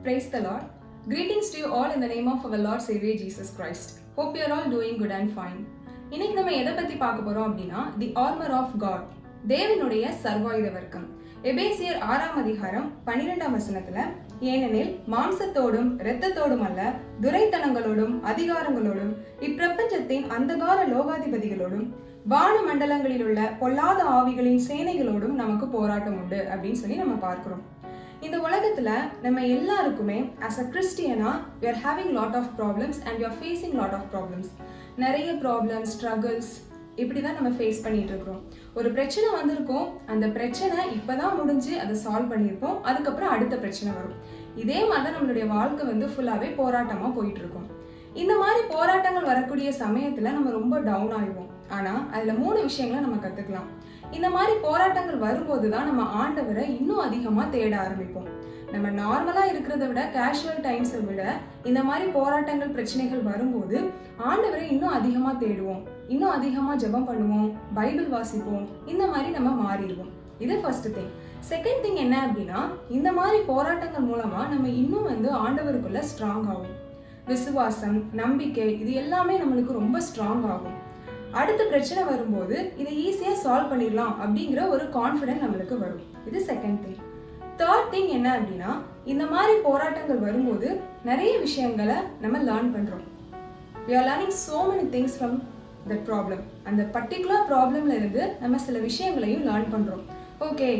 Praise the Lord. Greetings to you all in the name of our Lord Savior Jesus Christ. Hope you are all doing good and fine. இன்னைக்கு நம்ம எதை பத்தி பார்க்க போறோம் அப்படின்னா தி armour of God தேவனுடைய சர்வாயுத வர்க்கம் எபேசியர் ஆறாம் அதிகாரம் பன்னிரெண்டாம் வசனத்துல ஏனெனில் மாம்சத்தோடும் இரத்தத்தோடும் அல்ல துரைத்தனங்களோடும் அதிகாரங்களோடும் இப்பிரபஞ்சத்தின் அந்தகார லோகாதிபதிகளோடும் வான மண்டலங்களில் உள்ள பொல்லாத ஆவிகளின் சேனைகளோடும் நமக்கு போராட்டம் உண்டு அப்படின்னு சொல்லி நம்ம பார்க்கிறோம் இந்த உலகத்துல நம்ம எல்லாருக்குமே ஆஸ் அ கிறிஸ்டியனா we are lot of problems and we facing lot of problems நிறைய ப்ராப்ளம்ஸ் ஸ்ட்ரகிள்ஸ் இப்படி தான் நம்ம ஃபேஸ் பண்ணிட்டு இருக்கிறோம். ஒரு பிரச்சனை வந்திருக்கும் அந்த பிரச்சனை இப்போதான் முடிஞ்சு அதை சால்வ் பண்ணியிருப்போம் அதுக்கப்புறம் அடுத்த பிரச்சனை வரும். இதே மாதிரி தான் நம்மளுடைய வாழ்க்கை வந்து ஃபுல்லாகவே போராட்டமா போயிட்டு இருக்கும். இந்த மாதிரி போராட்டங்கள் வரக்கூடிய சமயத்தில் நம்ம ரொம்ப டவுன் ஆயிடுவோம். ஆனால் அதில் மூணு விஷயங்களை நம்ம கத்துக்கலாம். இந்த மாதிரி போராட்டங்கள் வரும்போது தான் நம்ம ஆண்டவரை இன்னும் அதிகமாக தேட ஆரம்பிப்போம். நம்ம நார்மலாக இருக்கிறத விட கேஷுவல் டைம்ஸை விட இந்த மாதிரி போராட்டங்கள் பிரச்சனைகள் வரும்போது ஆண்டவரை இன்னும் அதிகமாக தேடுவோம். இன்னும் அதிகமாக ஜெபம் பண்ணுவோம் பைபிள் வாசிப்போம் இந்த மாதிரி நம்ம மாறிடுவோம். இது ஃபர்ஸ்ட் திங் செகண்ட் திங் என்ன அப்படின்னா இந்த மாதிரி போராட்டங்கள் மூலமாக நம்ம இன்னும் வந்து ஆண்டவருக்குள்ள ஸ்ட்ராங் ஆகும் விசுவாசம் நம்பிக்கை இது எல்லாமே நம்மளுக்கு ரொம்ப ஸ்ட்ராங் ஆகும். அடுத்த பிரச்சனை வரும்போது இதை ஈஸியாக சால்வ் பண்ணிடலாம் அப்படிங்கிற ஒரு கான்ஃபிடென்ட் நம்மளுக்கு வரும். இது செகண்ட் திங் தேர்ட் திங் என்ன அப்படின்னா இந்த மாதிரி போராட்டங்கள் வரும்போது நிறைய விஷயங்களை நம்ம லேர்ன் பண்ணுறோம் we are learning so many things from that problem அந்த பர்டிகுலர் ப்ராப்ளம்ல இருந்து நம்ம சில விஷயங்களையும் லேர்ன் பண்ணுறோம் ஓகே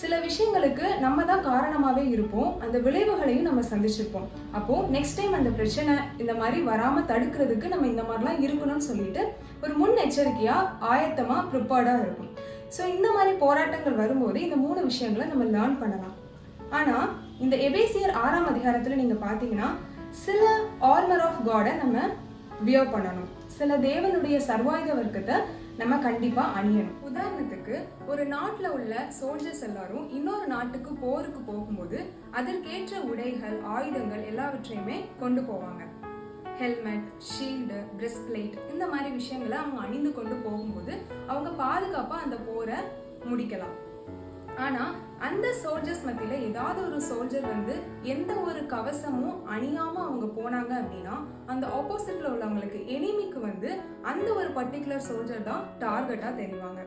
சில விஷயங்களுக்கு நம்ம தான் காரணமாவே இருப்போம். அந்த விளைவுகளையும் நம்ம சந்திச்சிருப்போம். அப்போ நெக்ஸ்ட் டைம் அந்த பிரச்சனை இந்த மாதிரி வராம தடுக்கிறதுக்கு நம்ம இந்த மாதிரிலாம் இருக்கணும்னு சொல்லிட்டு ஒரு முன் எச்சரிக்கையா ஆயத்தமா ப்ரிப்பேர்டாக இருக்கும் ஸோ இந்த மாதிரி போராட்டங்கள் வரும்போது இந்த மூணு விஷயங்களை நம்ம லேர்ன் பண்ணலாம். ஆனா இந்த எபேசியர் ஆறாம் அதிகாரத்துல நீங்க பாத்தீங்கன்னா சில ஆர்மர் ஆஃப் காடை நம்ம வியர் பண்ணணும். சில தேவனுடைய சர்வாயுத வர்க்கத்தை நம்ம கண்டிப்பா அணியணும். உதாரணத்துக்கு ஒரு நாட்டுல உள்ள சோல்ஜர்ஸ் எல்லாரும் இன்னொரு நாட்டுக்கு போருக்கு போகும்போது அதற்கேற்ற உடைகள் ஆயுதங்கள் எல்லாவற்றையுமே கொண்டு போவாங்க. ஹெல்மெட் ஷீல்டு பிரெஸ்ட்பிளேட் இந்த மாதிரி விஷயங்களை அவங்க அணிந்து கொண்டு போகும்போது அவங்க பாதுகாப்பாக அந்த போரை முடிக்கலாம். ஆனால் அந்த சோல்ஜர்ஸ் மத்தியில் ஏதாவது ஒரு சோல்ஜர் வந்து எந்த ஒரு கவசமும் அணியாமல் அவங்க போனாங்க அப்படின்னா அந்த ஆப்போசிட்டில் உள்ளவங்களுக்கு எனி அந்த ஒரு பர்டிகுலர் சோல்ஜர் தான் டார்கெட்டாக தெரிவாங்க.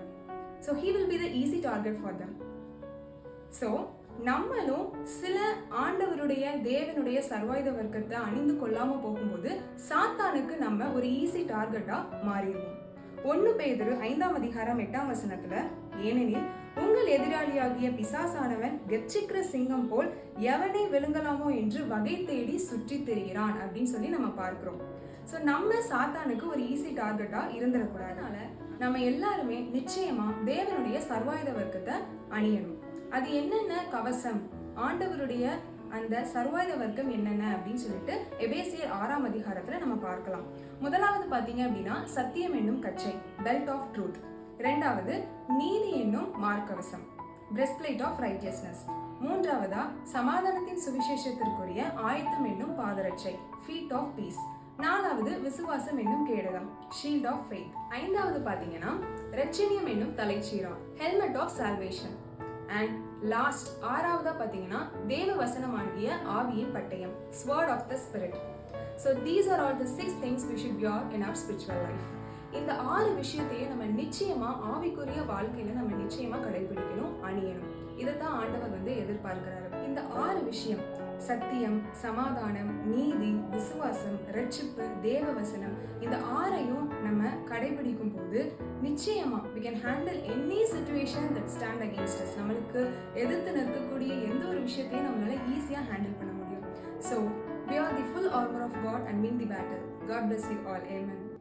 So he will be the easy target for them so நம்மளும் சில ஆண்டவருடைய தேவனுடைய சர்வாயுத வர்க்கத்தை அணிந்து கொள்ளாம போகும்போது சாத்தானுக்கு நம்ம ஒரு ஈஸி டார்கெட்டா மாறிடுவோம். ஒன்று பேதுரு ஐந்தாம் அதிகாரம் எட்டாம் வசனத்துல ஏனெனில் உங்கள் எதிராளியாகிய பிசாசானவன் கெச்சிக்கிற சிங்கம் போல் எவனை விழுங்கலாமோ என்று வகை தேடி சுற்றி திரிகிறான் அப்படின்னு சொல்லி நம்ம பார்க்கிறோம். ஸோ நம்ம சாத்தானுக்கு ஒரு ஈஸி டார்கெட்டாக இருந்துடக்கூடாதுனால நம்ம எல்லாருமே நிச்சயமாக தேவனுடைய சர்வாயுத வர்க்கத்தை அணியணும். அது என்னென்ன கவசம்? ஆண்டவருடைய அந்த சர்வாயுத வர்க்கம் என்னென்ன அப்படின்னு சொல்லிட்டு எபேசியர் ஆறாம் அதிகாரத்தில் நம்ம பார்க்கலாம். முதலாவது பார்த்தீங்க அப்படின்னா சத்தியம் என்னும் கச்சை பெல்ட் ஆஃப் ட்ரூத் ரெண்டாவது நீதி என்னும் மார்க்கவசம் பிரெஸ்பிளேட் ஆஃப் ரைட்டியஸ்னஸ் மூன்றாவதா சமாதானத்தின் சுவிசேஷத்திற்குரிய ஆயத்தம் என்னும் பாதரட்சை ஃபீட் ஆஃப் பீஸ் நாலாவது விசுவாசம் என்னும் கேடகம் ஷீல்ட் ஆஃப் ஃபெய்த் ஐந்தாவது பார்த்தீங்கன்னா ரெச்சினியம் என்னும் தலைச்சீரம் helmet of salvation and last ஆறாவதா பார்த்தீங்கன்னா தேவ வசனமாகிய ஆவியின் பட்டயம் sword of the spirit so these are all the six things we should wear in our spiritual life இந்த ஆறு விஷயத்தையும் நம்ம நிச்சயமா ஆவிக்குரிய வாழ்க்கையில நம்ம நிச்சயமா கடைபிடிக்கணும் அணியணும். இதைத்தான் ஆண்டவர் வந்து எதிர்பார்க்கிறாரு. இந்த ஆறு விஷயம் சத்தியம் சமாதானம் நீதி விசுவாசம் ரட்சிப்பு தேவ வசனம் இந்த ஆறையும் நம்ம கடைபிடிக்கும் போது நிச்சயமா we can handle any situation that stand against us நம்மளுக்கு எதிர்த்து நிற்கக்கூடிய எந்த ஒரு விஷயத்தையும் நம்மளால ஈஸியாக ஹேண்டில் பண்ண முடியும். So we are the full armour of God and mean the battle. God bless you all amen